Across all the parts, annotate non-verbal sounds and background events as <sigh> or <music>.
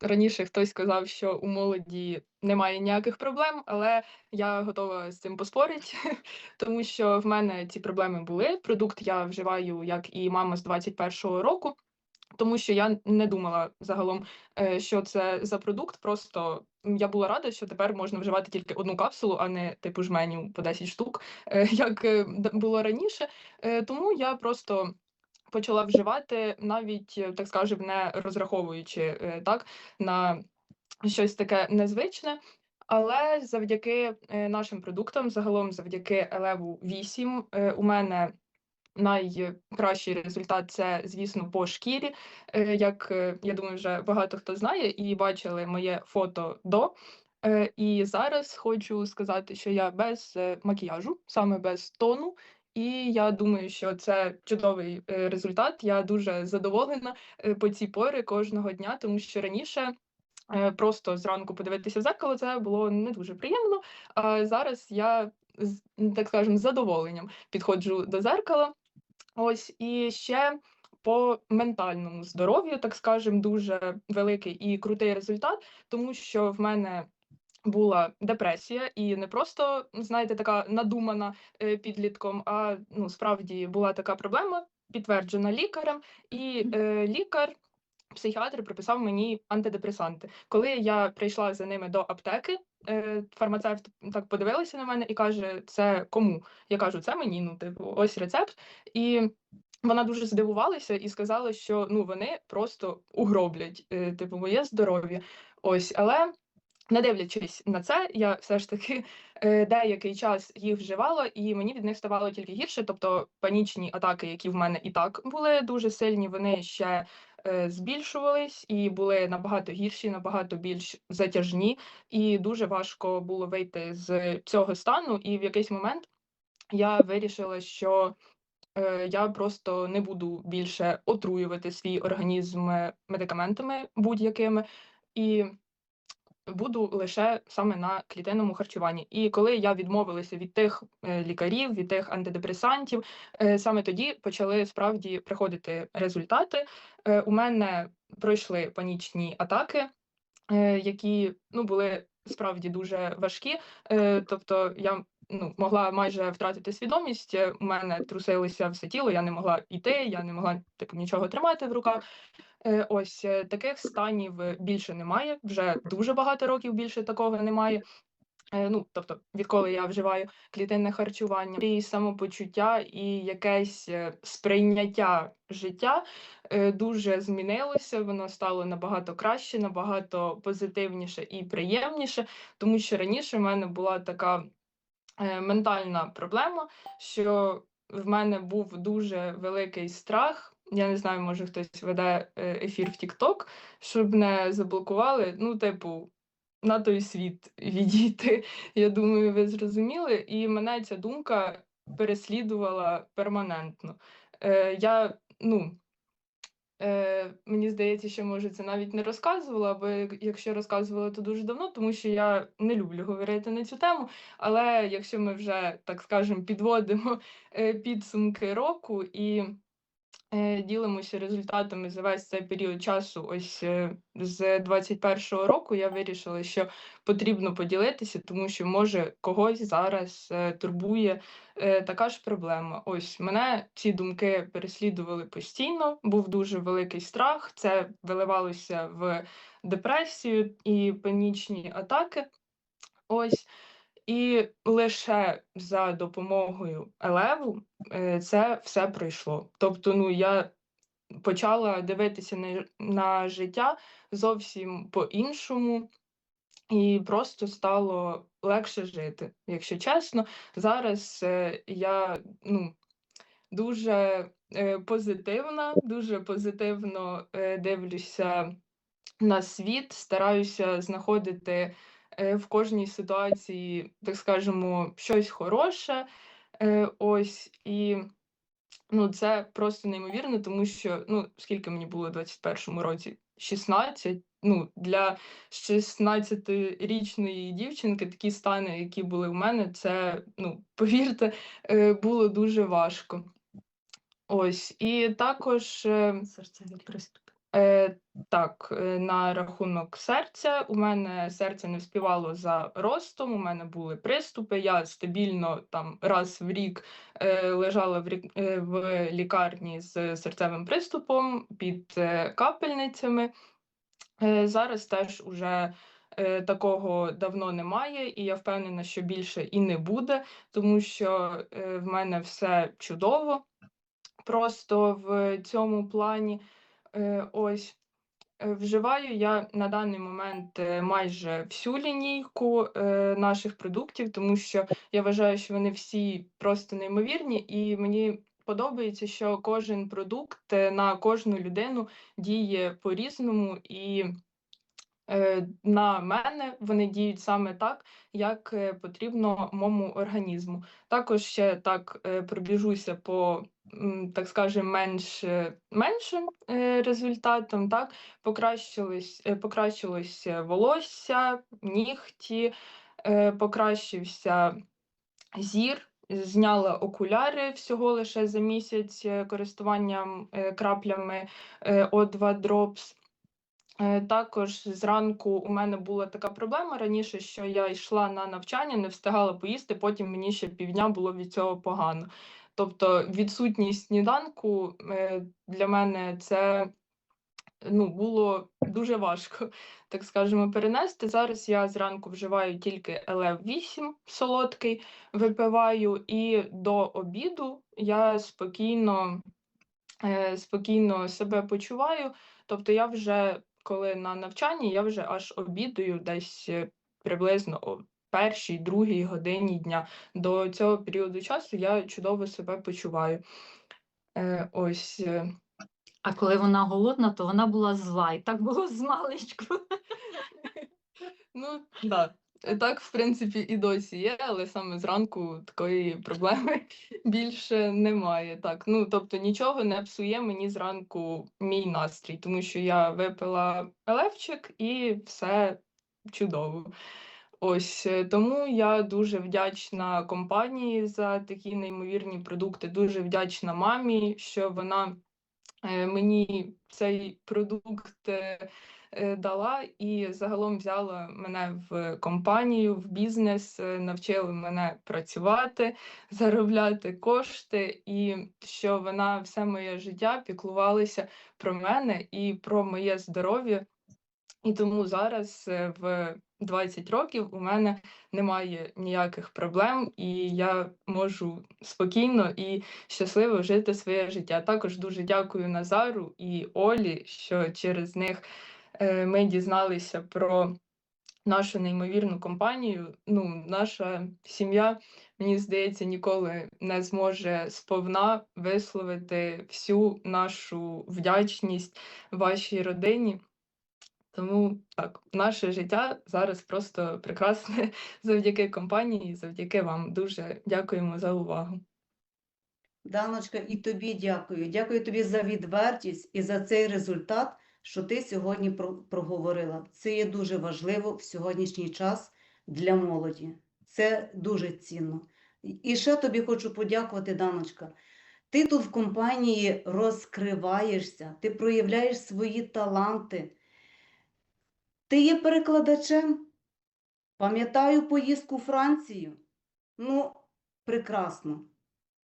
раніше хтось сказав, що у молоді немає ніяких проблем, але я готова з цим поспорити, <laughs> тому що в мене ці проблеми були. Продукт я вживаю, як і мама з 21-го року, тому що я не думала загалом, е, що це за продукт. Просто я була рада, що тепер можна вживати тільки одну капсулу, а не типу жменю по 10 штук, <laughs> е, як е, було раніше. Тому я просто почала вживати, навіть е, так скажемо, не розраховуючи е, так на щось таке незвичне. Але завдяки е, нашим продуктам, загалом завдяки Елеву 8, е, у мене найкращий результат це, звісно, по шкірі. Як я думаю, вже багато хто знає і бачили моє фото до. І зараз хочу сказати, що я без макіяжу, саме без тону. І я думаю, що це чудовий е, результат. Я дуже задоволена е, по ці пори кожного дня, тому що раніше Е, просто зранку подивитися в зеркало, це було не дуже приємно. А зараз я так скажемо, з задоволенням підходжу до зеркала. Ось і ще по ментальному здоров'ю, так скажемо, дуже великий і крутий результат, тому що в мене була депресія, і не просто, знаєте, така надумана е, підлітком, а ну справді була така проблема, підтверджена лікарем, і е, лікар психіатр прописав мені антидепресанти. Коли я прийшла за ними до аптеки, е, фармацевт так подивилася на мене і каже: Це кому? Я кажу, це мені, ну, типу, ось рецепт. І вона дуже здивувалася і сказала, що ну вони просто угроблять, е, типу, моє здоров'я. Ось, але. Не дивлячись на це, я все ж таки е, деякий час їх вживала, і мені від них ставало тільки гірше. Тобто панічні атаки, які в мене і так були дуже сильні, вони ще е, збільшувались і були набагато гірші, набагато більш затяжні, і дуже важко було вийти з цього стану. І в якийсь момент я вирішила, що е, я просто не буду більше отруювати свій організм медикаментами будь-якими. І буду лише саме на клітинному харчуванні. І коли я відмовилася від тих е, лікарів, від тих антидепресантів, е, саме тоді почали справді приходити результати. Е, У мене пройшли панічні атаки, які ну, були справді дуже важкі. Тобто я ну, могла майже втратити свідомість, е, у мене трусилося все тіло, я не могла йти, я не могла типу, нічого тримати в руках. Е, ось е, таких станів більше немає. Вже дуже багато років більше такого немає. Ну, тобто, відколи я вживаю клітинне харчування, і самопочуття, і якесь сприйняття життя дуже змінилося. Воно стало набагато краще, набагато позитивніше і приємніше, тому що раніше в мене була така ментальна проблема, що в мене був дуже великий страх. Я не знаю, може хтось веде е, ефір в TikTok, щоб не заблокували. Ну, типу, на той світ відійти. Я думаю, ви зрозуміли. І мене ця думка переслідувала перманентно. Е, я, ну, Е, мені здається, що може це навіть не розказувала, або якщо розказувала, то дуже давно, тому що я не люблю говорити на цю тему. Але якщо ми вже так скажемо підводимо е, підсумки року і ділимося результатами за весь цей період часу, ось е, з 21-го року, я вирішила, що потрібно поділитися, тому що може когось зараз е, турбує е, така ж проблема. Ось мене ці думки переслідували постійно, був дуже великий страх. Це виливалося в депресію і панічні атаки. Ось. І лише за допомогою Елеву це все пройшло. Тобто, ну я почала дивитися на, на життя зовсім по-іншому, і просто стало легше жити. Якщо чесно, зараз е, я ну, дуже е, позитивна, дуже позитивно е, дивлюся на світ, стараюся знаходити в кожній ситуації, так скажемо, щось хороше. Е, ось і ну, це просто неймовірно, тому що ну, скільки мені було у 21-му році? 16. Ну, для 16-річної дівчинки такі стани, які були в мене, це, ну, <laughs> повірте, е, було дуже важко. Ось, і також. е, Серцеві приступи. Е, так, е, на рахунок серця. У мене серце не вспівало за ростом, у мене були приступи. Я стабільно там раз в рік е, лежала в, рік- е, в лікарні з серцевим приступом під е, капельницями. Е, Зараз теж уже е, такого давно немає, і я впевнена, що більше і не буде, тому що е, в мене все чудово. Просто в цьому плані ось. Е, Вживаю я на даний момент е, майже всю лінійку е, наших продуктів, тому що я вважаю, що вони всі просто неймовірні, і мені подобається, що кожен продукт е, на кожну людину діє по-різному, і е, на мене вони діють саме так, як е, потрібно моєму організму. Також ще так е, пробіжуся по, так скажемо, менш, меншим е, результатам. Так, покращилось, е, покращилось волосся, нігті, е, покращився зір. Зняла окуляри всього лише за місяць користуванням краплями е, O2 Drops. Також зранку у мене була така проблема раніше, що я йшла на навчання, не встигала поїсти, потім мені ще півдня було від цього погано. Тобто відсутність сніданку е, для мене це ну, було дуже важко, <laughs> так скажемо, перенести. Зараз я зранку вживаю тільки лв 8 солодкий, випиваю, і до обіду я спокійно, е, спокійно себе почуваю. Тобто я вже коли на навчанні, я вже аж обідаю десь е, приблизно о першій, другій годині дня. До цього періоду часу я чудово себе почуваю. Е, ось. е, А коли вона голодна, то вона була зла. І так було з маличку. Ну, да. Е, Так, в принципі, і досі є, але саме зранку такої проблеми <laughs> більше немає. Так, ну тобто нічого не псує мені зранку мій настрій, тому що я випила елевчик і все чудово. Ось е, тому я дуже вдячна компанії за такі неймовірні продукти. Дуже вдячна мамі, що вона е, мені цей продукт е, дала і загалом взяла мене в компанію, в бізнес, навчила мене працювати, <laughs> заробляти кошти, і що вона все моє життя піклувалася про мене і про моє здоров'я. І тому зараз в 20 років у мене немає ніяких проблем, і я можу спокійно і щасливо жити своє життя. Також дуже дякую Назару і Олі, що через них е, ми дізналися про нашу неймовірну компанію. Ну, наша сім'я, мені здається, ніколи не зможе сповна висловити всю нашу вдячність вашій родині. Тому так, наше життя зараз просто прекрасне <laughs> завдяки компанії, завдяки вам. Дуже дякуємо за увагу. Даночка, і тобі дякую. Дякую тобі за відвертість і за цей результат, що ти сьогодні проговорила. Це є дуже важливо в сьогоднішній час для молоді. Це дуже цінно. І- ще тобі хочу подякувати, Даночка. Ти тут в компанії розкриваєшся, ти проявляєш свої таланти. Ти є перекладачем. Пам'ятаю поїздку у Францію. Ну, прекрасно.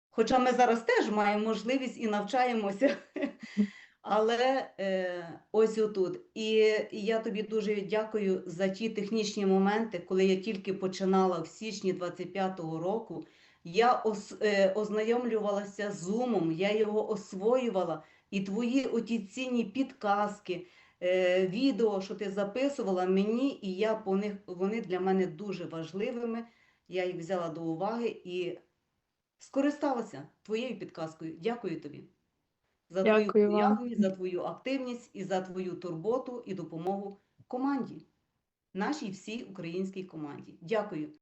Хоча ми зараз теж маємо можливість і навчаємося, <laughs> але е, ось отут. І, і я тобі дуже дякую за ті технічні моменти, коли я тільки починала в січні 25-го року. Я ос, е, ознайомлювалася з Zoom, я його освоювала, і твої оті цінні підказки, е, відео, що ти записувала мені, і я по них, вони для мене дуже важливими. Я їх взяла до уваги і скористалася твоєю підказкою. Дякую тобі за твою Дякую вам. приязність, за твою активність і за твою турботу і допомогу команді, нашій всій українській команді. Дякую.